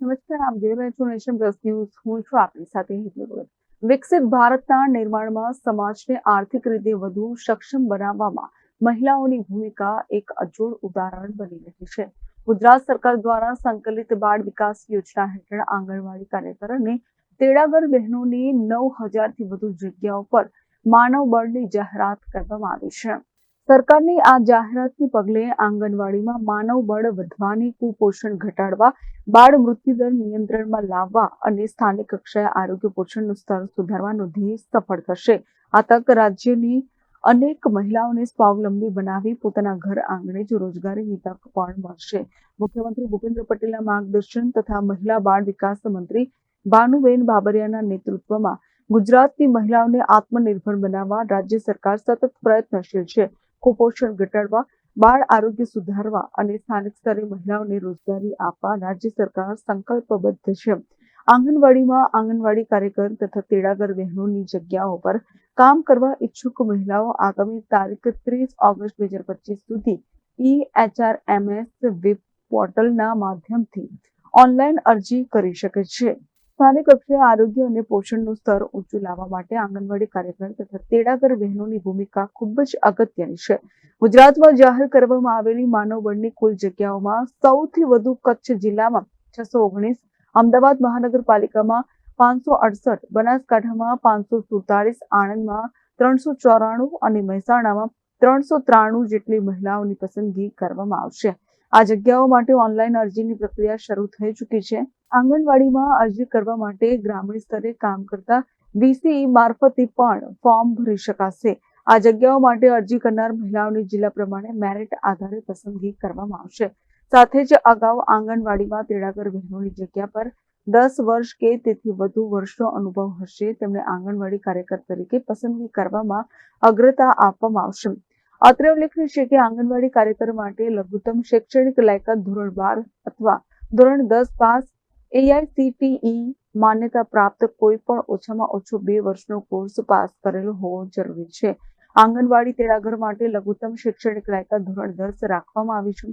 નમસ્કાર આપ જોઈ રહ્યા છો નેશન પ્લસ ન્યૂઝ. હું છું આપની સાથે હિતલ વિકસિત ભારતના નિર્માણમાં સમાજને આર્થિક રીતે વધુ સક્ષમ બનાવવામાં મહિલાઓની ભૂમિકા એક અજોડ ઉદાહરણ બની રહી છે. ગુજરાત સરકાર દ્વારા સંકલિત બાળ વિકાસ યોજના હેઠળ આંગણવાડી કાર્યકર અને તેડાગર બહેનોની નવ હજારથી વધુ જગ્યાઓ પર માનવ બળની જાહેરાત કરવામાં આવી છે. સરકારની આ જાહેરાતને પગલે આંગણવાડીમાં માનવ બળ વધવાની કુપોષણ ઘટાડવા, બાળ મૃત્યુદર નિયંત્રણમાં લાવવા અને સ્થાનિક કક્ષાએ આરોગ્ય પોષણનું સ્તર સુધારવાનો ધ્યેય સફળ થશે. આ તક રાજ્યની અનેક મહિલાઓને સ્વાવલંબી બનાવી પોતાના ઘર આંગણે જ રોજગારીની તક પણ મળશે. મુખ્યમંત્રી ભૂપેન્દ્ર પટેલના માર્ગદર્શન તથા મહિલા બાળ વિકાસ મંત્રી ભાનુબેન બાબરિયાના નેતૃત્વમાં ગુજરાતની મહિલાઓને આત્મનિર્ભર બનાવવા રાજ્ય સરકાર સતત પ્રયત્નશીલ છે. કુપોષણ ઘટાડવા, બાળ આરોગ્ય સુધારવા અને સ્થાનિક સ્તરે મહિલાઓને રોજગારી આપવા રાજ્ય સરકાર સંકલ્પબદ્ધ છે. આંગણવાડીમાં આંગણવાડી કાર્યકર તથા તેડાગર બહેનોની જગ્યાઓ પર કામ કરવા ઈચ્છુક મહિલાઓ આગામી તારીખ ત્રીસ ઓગસ્ટ બે હજાર પચીસ સુધી ઈ એચઆરએમએસ વેબ પોર્ટલના માધ્યમથી ઓનલાઈન અરજી કરી શકે છે. સ્થાનિક કક્ષાએ આરોગ્ય અને પોષણનું સ્તર ઊંચું લાવવા માટે આંગણવાડી કાર્યક્રમ તથા તેડાગર બહેનોની ભૂમિકા ખૂબ જ અગત્યની છે. ગુજરાતમાં જાહેર કરવામાં આવેલી માનવ બળની કુલ જગ્યાઓમાં સૌથી વધુ કચ્છ જિલ્લામાં છસો ઓગણીસ, અમદાવાદ મહાનગરપાલિકામાં પાંચસો અડસઠ, બનાસકાંઠામાં પાંચસો સુડતાલીસ આણંદમાં ત્રણસો ચોરાણું અને મહેસાણામાં ત્રણસો ત્રાણું જેટલી મહિલાઓની પસંદગી કરવામાં આવશે. આ જગ્યાઓ માટે ઓનલાઈન અરજીની પ્રક્રિયા શરૂ થઈ ચૂકી છે. આંગણવાડીમાં અરજી કરવા માટે ગ્રામીણ સ્તરે કામ કરતા વીસી મારફતે પણ ફોર્મ ભરી શકાશે. આ જગ્યાઓ માટે અરજી કરનાર મહિલાઓની જિલ્લા પ્રમાણે મેરિટ આધારે પસંદગી કરવામાં આવશે. સાથે જ અગાઉ આંગણવાડીમાં તેડાગર બહેનોની જગ્યા પર દસ વર્ષ કે તેથી વધુ વર્ષનો અનુભવ હશે તેમણે આંગણવાડી કાર્યકર તરીકે પસંદગી કરવામાં અગ્રતા આપવામાં આવશે. અત્રે ઉલ્લેખનીય છે કે આંગણવાડી કાર્યકર માટે લઘુત્તમ શૈક્ષણિક લાયકાત ધોરણ બાર અથવા ધોરણ દસ પાસ એઆઈસીટીઈ માન્યતા પ્રાપ્ત કોઈ પણ ઓછામાં ઓછો બે વર્ષનો કોર્સ પાસ કરેલો હોવો જરૂરી છે. આંગણવાડી તેડાગર માટે લઘુત્તમ શૈક્ષણિક લાયકા ધોરણ દસ રાખવામાં આવી છે.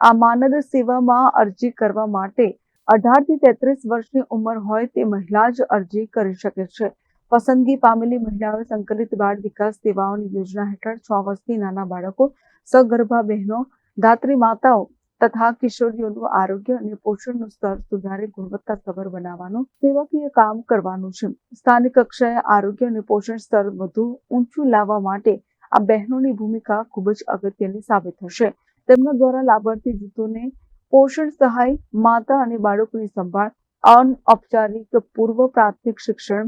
આ માનદ સેવામાં અરજી કરવા માટે અઢારથી તેત્રીસ વર્ષની ઉંમર હોય તે મહિલા જ અરજી કરી શકે છે. પસંદગી પામેલી મહિલાઓ સંકલિત બાળ વિકાસ સેવાઓની યોજના હેઠળ છ વર્ષથી નાના બાળકો, સગર્ભા બહેનો, ધાત્રી માતાઓ તથા કિશોરીઓનું આરોગ્ય અને પોષણનું સ્તર સુધારે ગુણવત્તાસભર બનાવવાનું, સેવાકીય કામ કરવાનું છે. સ્થાનિક કક્ષાએ આરોગ્ય અને પોષણ સ્તર વધુ ઊંચું લાવવા માટે આ બહેનોની ભૂમિકા ખૂબ જ અગત્યની સાબિત થશે. તેમના દ્વારા લાભાર્થી જૂથોને પોષણ સહાય, માતા અને બાળકોની સંભાળ, અનૌપચારિક પૂર્વ પ્રાથમિક શિક્ષણ,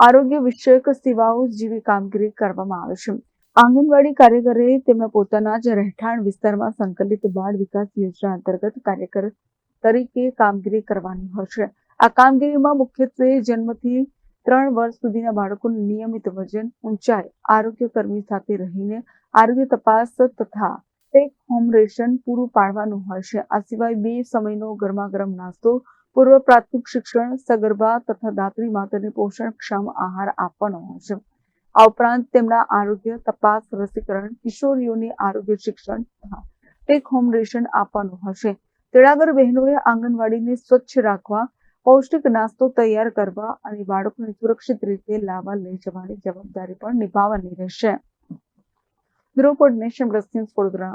આરોગ્ય વિષયક સેવાઓ જેવી કામગીરી કરવામાં આવે છે. આંગણવાડી કાર્યકરે તેમના પોતાના જ રહેઠાણ વિસ્તારમાં સંકલિત બાળ વિકાસ યોજના અંતર્ગત કાર્યકર તરીકે કામગીરી કરવાની હશે. આ કામગીરીમાં મુખ્યત્વે જન્મથી ત્રણ વર્ષ સુધીના બાળકોનું નિયમિત વજન, ઊંચાઈ આરોગ્ય કર્મી સાથે રહીને આરોગ્ય તપાસ તથા ટેક હોમ રેશન પૂરું પાડવાનું હશે આ સિવાય બે સમયનો ગરમાગરમ નાસ્તો, પૂર્વ પ્રાથમિક શિક્ષણ, સગર્ભા તથા દાત્રી માતાને પોષણક્ષમ આહાર આપવાનો હશે આ ઉપરાંત તેમના આરોગ્ય તપાસ, રસીકરણ, કિશોરીઓની આરોગ્ય શિક્ષણ તથા ટેક હોમ રેશન આપવાનું હશે. તેડાગર બહેનોએ આંગણવાડીને સ્વચ્છ રાખવા, પૌષ્ટિક નાસ્તો તૈયાર કરવા અને બાળકોને સુરક્ષિત રીતે લાવવા લઈ જવાની જવાબદારી પણ નિભાવવાની રહેશે. Bureau nation બ્રસ્ટિંગ Vadodara